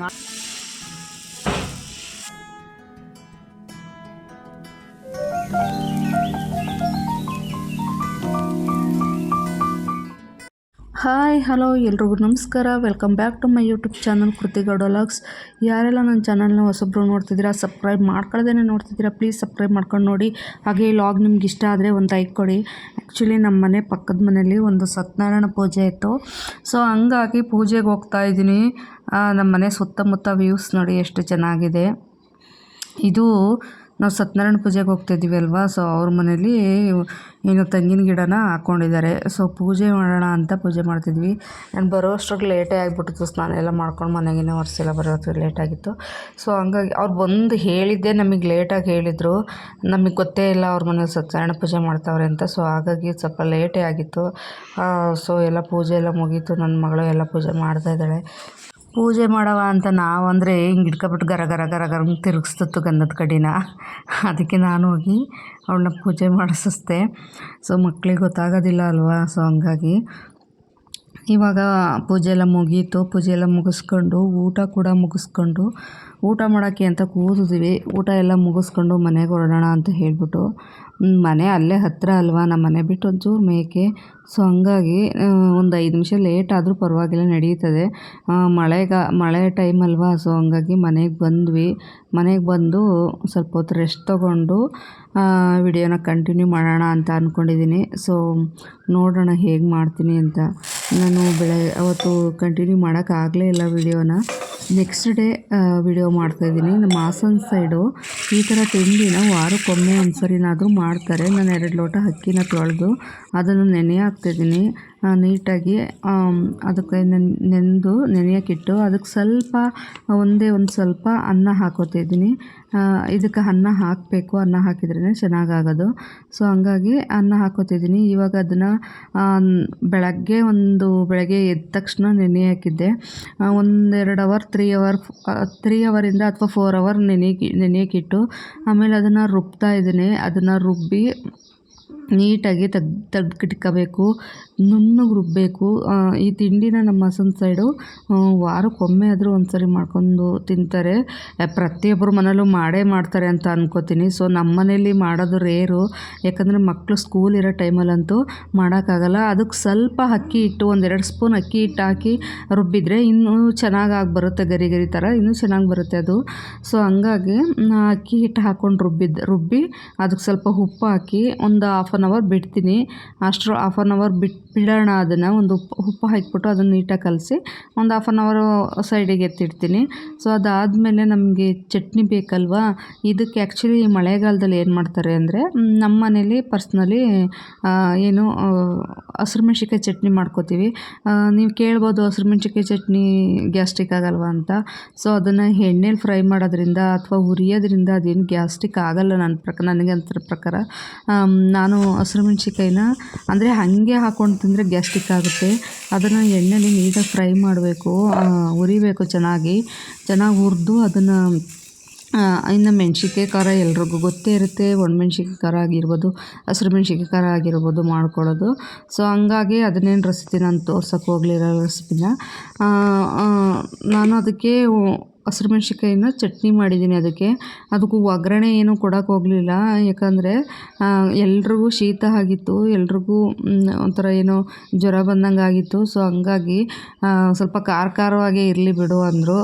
না hi, hello ಎಲ್ರಿಗೂ ನಮಸ್ಕಾರ. Welcome back to my YouTube channel Kriti logs ಯಾರೆಲ್ಲ ನನ್ನ ಚಾನಲ್ನ ಹೊಸಬ್ರು ನೋಡ್ತಿದ್ದೀರಾ ಸಬ್ಸ್ಕ್ರೈಬ್ ಮಾಡ್ಕೊಳ್ದೇ ನೋಡ್ತಿದ್ದೀರಾ ಪ್ಲೀಸ್ ಸಬ್ಸ್ಕ್ರೈಬ್ ಮಾಡ್ಕೊಂಡು ನೋಡಿ. ಹಾಗೆ ಲಾಗ್ ನಿಮ್ಗೆ ಇಷ್ಟ ಆದರೆ ಒಂದು ಲೈಕ್ ಕೊಡಿ. ಆ್ಯಕ್ಚುಲಿ ನಮ್ಮ ಮನೆ ಪಕ್ಕದ ಮನೇಲಿ ಒಂದು ಸತ್ಯನಾರಾಯಣ ಪೂಜೆ ಇತ್ತು. ಸೊ ಹಂಗಾಗಿ ಪೂಜೆಗೆ ಹೋಗ್ತಾ ಇದ್ದೀನಿ. ನಮ್ಮ ಮನೆ ಸುತ್ತಮುತ್ತ ವ್ಯೂಸ್ ನೋಡಿ ಎಷ್ಟು ಚೆನ್ನಾಗಿದೆ. ಇದು ನಾವು ಸತ್ಯನಾರಾಯಣ ಪೂಜೆಗೆ ಹೋಗ್ತಿದ್ದೀವಿ ಅಲ್ವಾ? ಸೊ ಅವ್ರ ಮನೇಲಿ ಏನು ತೆಂಗಿನ ಗಿಡನ ಹಾಕ್ಕೊಂಡಿದ್ದಾರೆ ಸೊ ಪೂಜೆ ಮಾಡೋಣ ಅಂತ ಪೂಜೆ ಮಾಡ್ತಿದ್ವಿ. ನಾನು ಬರೋ ಅಷ್ಟ್ರಲ್ಲಿ ಲೇಟೇ ಆಗಿಬಿಟ್ಟಿತ್ತು. ಸ್ನಾನ ಎಲ್ಲ ಮಾಡ್ಕೊಂಡು ಮನೆಗೇನೆ ಒರೆಸಿಲ್ಲ ಬರೋದು ಲೇಟಾಗಿತ್ತು ಸೊ ಹಂಗಾಗಿ ಅವ್ರು ಬಂದು ಹೇಳಿದ್ದೆ ನಮಗೆ ಲೇಟಾಗಿ ಹೇಳಿದರು. ನಮಗೆ ಗೊತ್ತೇ ಇಲ್ಲ ಅವ್ರ ಮನೇಲಿ ಸತ್ಯನಾರಾಯಣ ಪೂಜೆ ಮಾಡ್ತಾವ್ರೆ ಅಂತ. ಸೊ ಹಾಗಾಗಿ ಸ್ವಲ್ಪ ಲೇಟೇ ಆಗಿತ್ತು. ಸೊ ಎಲ್ಲ ಪೂಜೆ ಎಲ್ಲ ಮುಗೀತು. ನನ್ನ ಮಗಳು ಎಲ್ಲ ಪೂಜೆ ಮಾಡ್ತಾ ಇದ್ದಾಳೆ. ಪೂಜೆ ಮಾಡವ ಅಂತ ನಾವು ಅಂದರೆ ಹಿಂಗೆ ಹಿಡ್ಕೊಬಿಟ್ಟು ಗರ ಗರ ಗರ ಗರ ತಿರುಗಿಸ್ತಿತ್ತು ಗಂಧದ ಕಡಿನ. ಅದಕ್ಕೆ ನಾನು ಹೋಗಿ ಅವಳನ್ನ ಪೂಜೆ ಮಾಡಿಸಿಸ್ದೆ. ಸೊ ಮಕ್ಳಿಗೆ ಗೊತ್ತಾಗೋದಿಲ್ಲ ಅಲ್ವಾ? ಸೊ ಹಂಗಾಗಿ ಇವಾಗ ಪೂಜೆ ಎಲ್ಲ ಮುಗೀತು. ಪೂಜೆ ಎಲ್ಲ ಮುಗಿಸ್ಕೊಂಡು ಊಟ ಕೂಡ ಮುಗಿಸ್ಕೊಂಡು ಊಟ ಮಾಡೋಕ್ಕೆ ಅಂತ ಕೂತಿದ್ವಿ. ಊಟ ಎಲ್ಲ ಮುಗಿಸ್ಕೊಂಡು ಮನೆಗೆ ಹೊರಡೋಣ ಅಂತ ಹೇಳಿಬಿಟ್ಟು ಮನೆ ಅಲ್ಲೇ ಹತ್ತಿರ ಅಲ್ವಾ? ನಮ್ಮ ಮನೆ ಬಿಟ್ಟು ಒಂಚೂರು ಮೇಕೆ. ಸೊ ಹಂಗಾಗಿ ಒಂದು ಐದು ನಿಮಿಷ ಲೇಟ್ ಆದರೂ ಪರವಾಗಿಲ್ಲ, ನಡೀತದೆ. ಮಳೆಗ ಮಳೆ ಟೈಮ್ ಅಲ್ವಾ? ಸೊ ಹಂಗಾಗಿ ಮನೆಗೆ ಬಂದ್ವಿ. ಮನೆಗೆ ಬಂದು ಸ್ವಲ್ಪ ಹೊತ್ತು ರೆಸ್ಟ್ ತೊಗೊಂಡು ವಿಡಿಯೋನ ಕಂಟಿನ್ಯೂ ಮಾಡೋಣ ಅಂತ ಅಂದ್ಕೊಂಡಿದ್ದೀನಿ ಸೊ ನೋಡೋಣ ಹೇಗೆ ಮಾಡ್ತೀನಿ ಅಂತ. ನಾನು ಬೆಳೆ, ಅವತ್ತು ಕಂಟಿನ್ಯೂ ಮಾಡೋಕ್ಕಾಗಲೇ ಇಲ್ಲ ವಿಡಿಯೋನ. ನೆಕ್ಸ್ಟ್ ಡೇ ವಿಡಿಯೋ ಮಾಡ್ತಾಯಿದ್ದೀನಿ ನಮ್ಮ ಹಾಸನ ಸೈಡು ಈ ಥರ ತಿಂಡಿನ ವಾರಕ್ಕೊಮ್ಮೆ ಒಂದು ಸರಿನಾದರೂ ಮಾಡ್ತಾರೆ. ನಾನು ಎರಡು ಲೋಟ ಅಕ್ಕಿನ ತೊಳೆದು ಅದನ್ನು ನೆನೆ ಹಾಕ್ತಿದ್ದೀನಿ ನೀಟಾಗಿ ಅದಕ್ಕೆ ನೆನೆದು ನೆನೆಯೋಕ್ಕಿಟ್ಟು ಅದಕ್ಕೆ ಸ್ವಲ್ಪ, ಒಂದೇ ಒಂದು ಸ್ವಲ್ಪ ಅನ್ನ ಹಾಕೋತಿದ್ದೀನಿ ಇದಕ್ಕೆ ಅನ್ನ ಹಾಕಬೇಕು. ಅನ್ನ ಹಾಕಿದ್ರೇ ಚೆನ್ನಾಗಾಗೋದು. ಸೊ ಹಂಗಾಗಿ ಅನ್ನ ಹಾಕೋತಿದ್ದೀನಿ ಇವಾಗ ಅದನ್ನು ಬೆಳಗ್ಗೆ ಒಂದು, ಬೆಳಗ್ಗೆ ಎದ್ದ ತಕ್ಷಣ ನೆನೆ ಹಾಕಿದ್ದೆ. ಒಂದೆರಡು ಅವರ್ ಅವರ್ ತ್ರೀ ಅವರಿಂದ ಅಥವಾ ಫೋರ್ ಅವರ್ ನೆನೆ ನೆನೆಯೋಕ್ಕಿಟ್ಟು ಆಮೇಲೆ ಅದನ್ನು ರುಬ್ತಾ ಇದ್ದೀನಿ. ಅದನ್ನು ರುಬ್ಬಿ ನೀಟಾಗಿ ತೆಗ್ದು ತೆಗ್ದಿಟ್ಕೋಬೇಕು ನುಣ್ಣಗೆ ರುಬ್ಬಬೇಕು ಈ ತಿಂಡಿನ ನಮ್ಮ ಹಾಸನ ಸೈಡು ವಾರಕ್ಕೊಮ್ಮೆ ಆದರೂ ಒಂದು ಸರಿ ಮಾಡ್ಕೊಂಡು ತಿಂತಾರೆ. ಪ್ರತಿಯೊಬ್ಬರು ಮನೇಲೂ ಮಾಡೇ ಮಾಡ್ತಾರೆ ಅಂತ ಅನ್ಕೋತೀನಿ. ಸೊ, ನಮ್ಮ ಮನೇಲಿ ಮಾಡೋದು ರೇರು. ಯಾಕಂದರೆ ಮಕ್ಕಳು ಸ್ಕೂಲ್ ಇರೋ ಟೈಮಲ್ಲಂತೂ ಮಾಡೋಕ್ಕಾಗಲ್ಲ. ಅದಕ್ಕೆ ಸ್ವಲ್ಪ ಅಕ್ಕಿ ಹಿಟ್ಟು, ಒಂದೆರಡು ಸ್ಪೂನ್ ಅಕ್ಕಿ ಹಿಟ್ಟು ಹಾಕಿ ರುಬ್ಬಿದರೆ ಇನ್ನೂ ಚೆನ್ನಾಗಿ ಬರುತ್ತೆ ಗರಿ ಗರಿ ಥರ. ಇನ್ನೂ ಚೆನ್ನಾಗಿ ಬರುತ್ತೆ ಅದು. ಸೊ, ಹಂಗಾಗಿ ಅಕ್ಕಿ ಹಿಟ್ಟು ಹಾಕ್ಕೊಂಡು ರುಬ್ಬಿದ್ದು ರುಬ್ಬಿ, ಅದಕ್ಕೆ ಸ್ವಲ್ಪ ಉಪ್ಪು ಹಾಕಿ ಒಂದು ಹಾಫ್ ಆನ್ ಅವರ್ ಬಿಡ್ತೀನಿ. ಅಷ್ಟರ ಹಾಫ್ ಆನ್ ಅವರ್ ಬಿಟ್ಟು ಬಿಡೋಣ ಅದನ್ನು. ಒಂದು ಉಪ್ಪು ಉಪ್ಪು ಹಾಕಿಬಿಟ್ಟು ಅದನ್ನು ನೀಟಾಗಿ ಕಲಸಿ ಒಂದು ಹಾಫ್ ಆನ್ ಅವರು ಸೈಡಿಗೆ ಎತ್ತಿಡ್ತೀನಿ. ಸೊ ಅದಾದಮೇಲೆ ನಮಗೆ ಚಟ್ನಿ ಬೇಕಲ್ವಾ? ಇದಕ್ಕೆ ಆ್ಯಕ್ಚುಲಿ ಮಳೆಗಾಲದಲ್ಲಿ ಏನು ಮಾಡ್ತಾರೆ ಅಂದರೆ ನಮ್ಮ ಮನೇಲಿ ಪರ್ಸ್ನಲಿ ಏನು ಹಸಿರು ಮೆಣಸಿಕಾಯಿ ಚಟ್ನಿ ಮಾಡ್ಕೋತೀವಿ. ನೀವು ಕೇಳ್ಬೋದು ಹಸಿರು ಮೆಣ್ಸಿನ್ಕಾಯಿ ಚಟ್ನಿ ಗ್ಯಾಸ್ಟ್ರಿಕ್ ಆಗಲ್ವಾ ಅಂತ. ಸೊ ಅದನ್ನು ಎಣ್ಣೆಲಿ ಫ್ರೈ ಮಾಡೋದ್ರಿಂದ ಅಥವಾ ಹುರಿಯೋದ್ರಿಂದ ಅದೇನು ಗ್ಯಾಸ್ಟ್ರಿಕ್ ಆಗಲ್ಲ ನನ್ನ ಪ್ರಕಾರ ನನಗೆ ಅಂತ ಪ್ರಕಾರ ನಾನು ಹಸ್ರು ಮೆಣ್ಸಿನ್ಕಾಯಿನ ಅಂದರೆ ಹಾಗೆ ಹಾಕ್ಕೊಂಡು ತಿಂದರೆ ಗ್ಯಾಸ್ಟಿಕ್ ಆಗುತ್ತೆ. ಅದನ್ನು ಎಣ್ಣೆಲಿ ನೀಟಾಗಿ ಫ್ರೈ ಮಾಡಬೇಕು ಹುರಿಬೇಕು ಚೆನ್ನಾಗಿ. ಚೆನ್ನಾಗಿ ಹುರಿದು ಅದನ್ನು ಇನ್ನು ಮೆಣ್ಸಿನ್ಕಾಯಿ ಖಾರ ಎಲ್ರಿಗೂ ಗೊತ್ತೇ ಇರುತ್ತೆ. ಒಣಮೆಣ್ಸಿನ್ಕಾಯಿ ಖಾರ ಆಗಿರ್ಬೋದು, ಹಸಿರು ಮೆಣ್ಸಿನ್ಕಾಯಿ ಖಾರ ಆಗಿರ್ಬೋದು ಮಾಡ್ಕೊಳ್ಳೋದು. ಸೊ ಹಂಗಾಗಿ ಅದನ್ನೇನು ರೆಸಿಪಿ ನಾನು ತೋರ್ಸೋಕೆ ಹೋಗಲಿರೋ ರೆಸಿಪಿನ ನಾನು ಅದಕ್ಕೆ ಹಸಿರು ಮೆಣ್ಸಿನ್ಕಾಯಿನ ಚಟ್ನಿ ಮಾಡಿದ್ದೀನಿ ಅದಕ್ಕೆ. ಅದಕ್ಕೂ ಒಗ್ಗರಣೆ ಏನೂ ಕೊಡೋಕೆ ಹೋಗಲಿಲ್ಲ. ಯಾಕಂದರೆ ಎಲ್ರಿಗೂ ಶೀತ ಆಗಿತ್ತು. ಎಲ್ರಿಗೂ ಒಂಥರ ಏನೋ ಜ್ವರ ಬಂದಂಗೆ ಆಗಿತ್ತು ಸೊ ಹಂಗಾಗಿ ಸ್ವಲ್ಪ ಖಾರ ಖಾರವಾಗೇ ಇರಲಿ ಬಿಡು ಅಂದರು.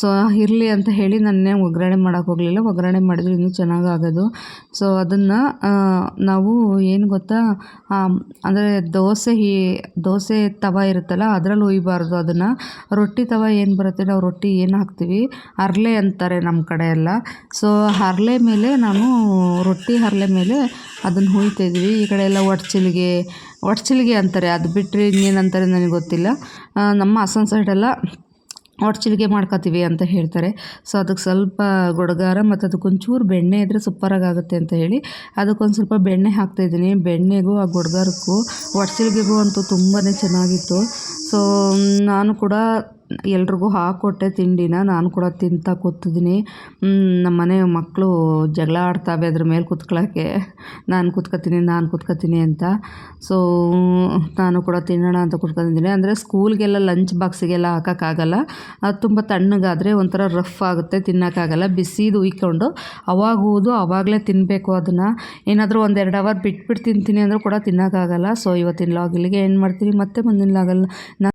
ಸೊ ಇರಲಿ ಅಂತ ಹೇಳಿ ನಾನೇ ಒಗ್ಗರಣೆ ಮಾಡೋಕೆ ಹೋಗಲಿಲ್ಲ. ಒಗ್ಗರಣೆ ಮಾಡಿದ್ರೆ ಇನ್ನೂ ಚೆನ್ನಾಗಿ ಆಗೋದು ಸೊ ಅದನ್ನು ನಾವು ಏನು ಗೊತ್ತಾ? ಅಂದರೆ ದೋಸೆ ಹಿ, ದೋಸೆ ತವ ಇರುತ್ತಲ್ಲ, ಅದರಲ್ಲಿ ಹುಯ್ಬಾರ್ದು ಅದನ್ನು. ರೊಟ್ಟಿ ತವ ಏನು ಬರುತ್ತೆ? ನಾವು ರೊಟ್ಟಿ ಏನು ಹಾಕ್ತೀವಿ? ಹರಳೆ ಅಂತಾರೆ ನಮ್ಮ ಕಡೆ ಎಲ್ಲ. ಸೊ ಹರಳೆ ಮೇಲೆ ನಾನು, ರೊಟ್ಟಿ ಹರಳೆ ಮೇಲೆ ಅದನ್ನು ಹುಯ್ತಾಯಿದ್ವಿ ಈ ಕಡೆ ಎಲ್ಲ ಒಡ್ಚಿಲ್ಗೆ ಒಡ್ಚಿಲ್ಗೆ ಅಂತಾರೆ. ಅದು ಬಿಟ್ಟರೆ ಇನ್ನೇನು ಅಂತಾರೆ ನನಗೆ ಗೊತ್ತಿಲ್ಲ. ನಮ್ಮ ಹಾಸನ ಸೈಡೆಲ್ಲ ಒಡ್ಚಿಲ್ಗೆ ಮಾಡ್ಕೊತೀವಿ ಅಂತ ಹೇಳ್ತಾರೆ. ಸೊ ಅದಕ್ಕೆ ಸ್ವಲ್ಪ ಗೊಡಗಾರ ಮತ್ತು ಅದಕ್ಕೊಂಚೂರು ಬೆಣ್ಣೆ ಇದ್ದರೆ ಸೂಪರಾಗಿ ಆಗುತ್ತೆ ಅಂತ ಹೇಳಿ ಅದಕ್ಕೊಂದು ಸ್ವಲ್ಪ ಬೆಣ್ಣೆ ಹಾಕ್ತಾಯಿದ್ದೀನಿ ಬೆಣ್ಣೆಗೂ ಆ ಗೊಡಗಾರಕ್ಕೂ ಒಡ್ಚಿಲ್ಗೆಗೂ ಅಂತೂ ತುಂಬಾ ಚೆನ್ನಾಗಿತ್ತು. ಸೊ ನಾನು ಕೂಡ ಎಲ್ರಿಗೂ ಹಾಕೊಟ್ಟೆ ತಿಂಡಿನ. ನಾನು ಕೂಡ ತಿಂತಾ ಕೂತಿದ್ದೀನಿ. ನಮ್ಮ ಮನೆ ಮಕ್ಕಳು ಜಗಳ ಆಡ್ತಾವೆ ಅದ್ರ ಮೇಲೆ ಕೂತ್ಕೊಳ್ಳೋಕ್ಕೆ ನಾನು ಕೂತ್ಕೊತೀನಿ ನಾನು ಕೂತ್ಕೊತೀನಿ ಅಂತ. ಸೊ ನಾನು ಕೂಡ ತಿನ್ನೋಣ ಅಂತ ಕೂತ್ಕೊಂಡಿದ್ದೀನಿ ಅಂದರೆ ಸ್ಕೂಲ್ಗೆಲ್ಲ ಲಂಚ್ ಬಾಕ್ಸಿಗೆಲ್ಲ ಹಾಕೋಕ್ಕಾಗಲ್ಲ. ಅದು ತುಂಬ ತಣ್ಣಗಾದರೆ ಒಂಥರ ರಫ್ ಆಗುತ್ತೆ, ತಿನ್ನೋಕ್ಕಾಗಲ್ಲ. ಬಿಸಿದು ಉಯ್ಕೊಂಡು ಅವಾಗ ಊದು ಆವಾಗಲೇ ತಿನ್ನಬೇಕು ಅದನ್ನು. ಏನಾದರೂ ಒಂದೆರಡು ಅವರ್ ಬಿಟ್ಬಿಟ್ಟು ತಿಂತೀನಿ ಅಂದರೂ ಕೂಡ ತಿನ್ನೋಕ್ಕಾಗಲ್ಲ. ಸೊ ಇವತ್ತಿನ ಲಾಗ್ ಇಲ್ಲಿಗೆ ಏನು ಮಾಡ್ತೀನಿ. ಮತ್ತೆ ಮುಂದಿನ ಲಾಗಲ್ಲಿ